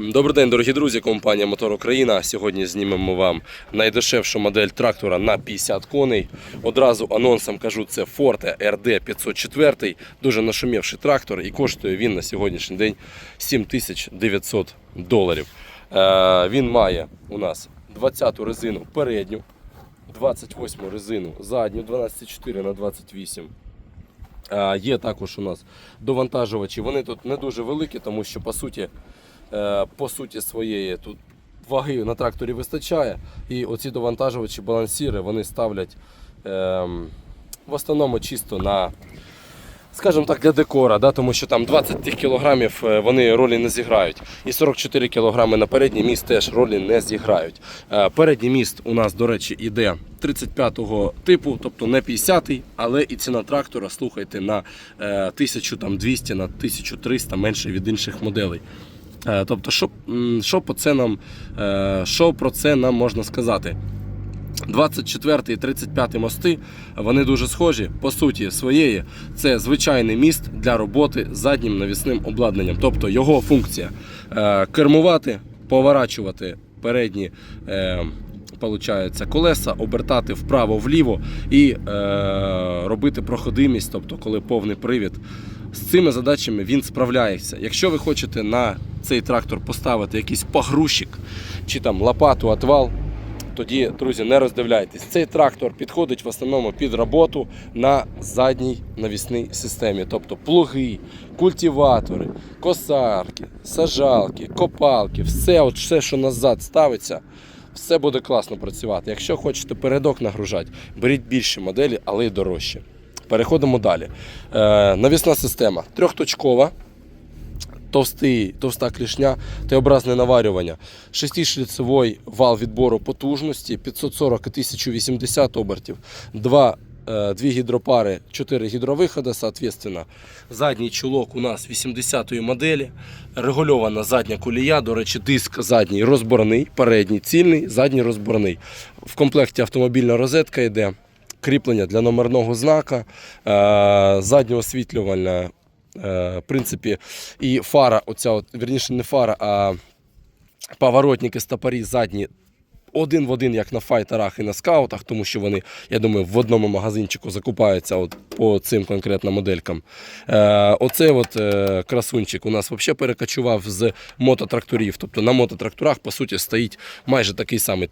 Добрий день, дорогі друзі, компанія Мотор Україна. Сьогодні знімемо вам найдешевшу модель трактора на 50 коней. Одразу анонсом кажу, це Forte RD 504, дуже нашумівший трактор, і коштує він на сьогоднішній день 7900 доларів. Е, він має у нас 20-ту резину передню, 28-му резину задню, 12,4 на 28. А, Є також у нас довантажувачі. Вони тут не дуже великі, тому що по суті, е, по суті своєї тут ваги на тракторі вистачає. І оці довантажувачі, балансіри, вони ставлять ем, в основному чисто на, скажімо так, для декора, да, тому що там 20 тих кілограмів е, вони ролі не зіграють. І 44 кілограми на передній міст теж ролі не зіграють. Е, Передній міст у нас, до речі, іде 35-го типу, тобто не 50-й, але і ціна трактора, слухайте, на е, 1200 на 1300 менше від інших моделей. Е, Тобто, що, що, по це нам, е, що про це нам можна сказати? 24 і 35 мости вони дуже схожі по суті своєї. Це звичайний міст для роботи заднім навісним обладнанням. Тобто його функція е, кермувати, поворачувати передні. Колеса, обертати вправо-вліво і робити проходимість, тобто коли повний привід. З цими задачами він справляється. Якщо ви хочете на цей трактор поставити якийсь погрузчик чи там лопату, отвал, тоді, друзі, не роздивляйтесь. Цей трактор підходить в основному під роботу на задній навісній системі. Тобто плуги, культиватори, косарки, сажалки, копалки, все, от все, що назад ставиться, все буде класно працювати. Якщо хочете передок нагружати, беріть більші моделі, але й дорожче. Переходимо далі. Е, навісна система трьохточкова товстий, товста клішня, Т-образне наварювання, шестишліцевий вал відбору потужності 540 і 1080 обертів, два, е, дві гідропари, 4 гідровиходи, соответственно. Задній чулок у нас 80-ї моделі, регульована задня колія, до речі, диск задній розборний, передній цільний, задній розборний. В комплекті автомобільна розетка йде. Кріплення для номерного знака, е, заднє освітлювальне Е, в принципі, і фара, оця, от, вірніше, не фара, а поворотники стопорі задні. Один в один, як на файтерах і на скаутах, тому що вони, я думаю, в одному магазинчику закупаються от по цим конкретно моделькам. Е, оцей от, е, красунчик у нас взагалі перекочував з мототракторів. Тобто на мототракторах, по суті, стоїть майже такий самий.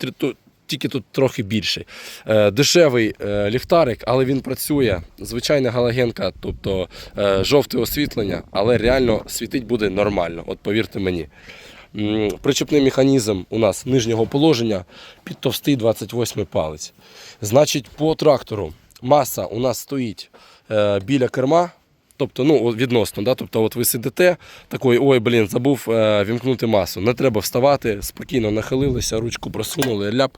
Тільки тут трохи більший. Е, дешевий е, ліхтарик, але він працює. Звичайна галогенка, тобто е, жовте освітлення, але реально світить буде нормально. От повірте мені. Причепний механізм у нас нижнього положення під товстий 28 палець. Значить, по трактору маса у нас стоїть біля керма. Тобто, ну, відносно, да? тобто, от ви сидите, такий, ой, блін, забув е, вімкнути масу. Не треба вставати, спокійно нахилилися, ручку просунули, ляп,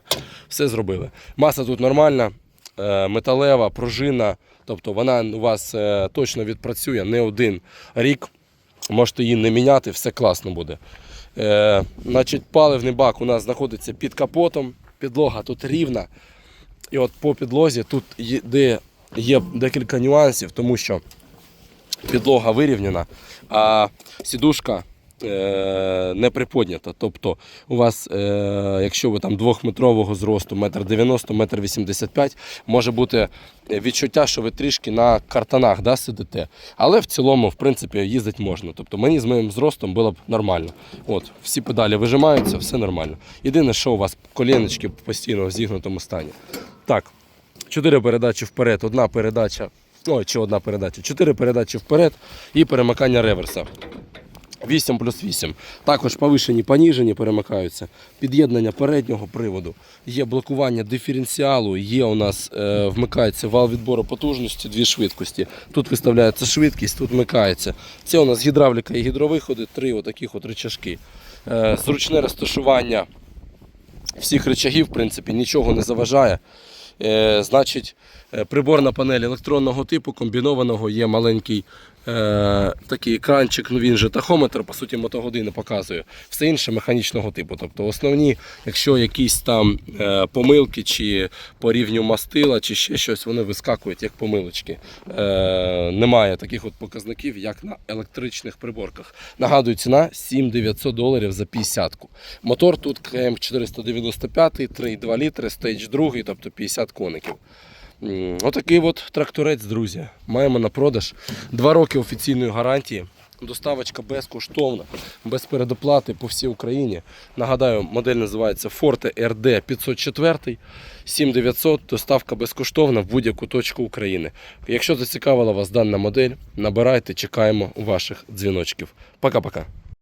все зробили. Маса тут нормальна, е, металева, пружина, тобто вона у вас е, точно відпрацює не один рік. Можете її не міняти, все класно буде. Е, значить, паливний бак у нас знаходиться під капотом, підлога тут рівна. І от по підлозі тут є, є декілька нюансів, тому що підлога вирівняна, а сідушка е, не приподнята. Тобто у вас, е, якщо ви там двохметрового зросту, метр 90, метр 85, може бути відчуття, що ви трішки на картанах да, сидите. Але в цілому, в принципі, їздити можна. Тобто мені з моїм зростом було б нормально. От, всі педалі вижимаються, все нормально. Єдине, що у вас коленочки постійно в зігнутому стані. Так, чотири передачі вперед, одна передача. Ой, чи одна передача. Чотири передачі вперед і перемикання реверса. 8 плюс 8. Також повишені, поніжені перемикаються. Під'єднання переднього приводу. Є блокування диференціалу, є у нас е, вмикається вал відбору потужності, дві швидкості. Тут виставляється швидкість, тут вмикається. Це у нас гідравліка і гідровиходи, три отаких от рычажки. Е, зручне розташування всіх рычагів, в принципі, нічого не заважає. Е, значить, е, приборна панель електронного типу комбінованого є маленький Е, такий екранчик, ну він же тахометр, по суті, мотогодини показує. Все інше механічного типу. Тобто основні, якщо якісь там е, помилки чи по рівню мастила, чи ще щось, вони вискакують як помилочки. Е, немає таких от показників, як на електричних приборках. Нагадую, ціна 7900 доларів за 50-ку. Мотор тут КМ 495, 3,2 літри, стейдж 2, тобто 50 коників. Отакий от тракторець, друзі. Маємо на продаж. Два роки офіційної гарантії. Доставочка безкоштовна, без передоплати по всій Україні. Нагадаю, модель називається Forte RD 504 7900. Доставка безкоштовна в будь-яку точку України. Якщо зацікавила вас дана модель, набирайте, чекаємо ваших дзвіночків. Пока-пока.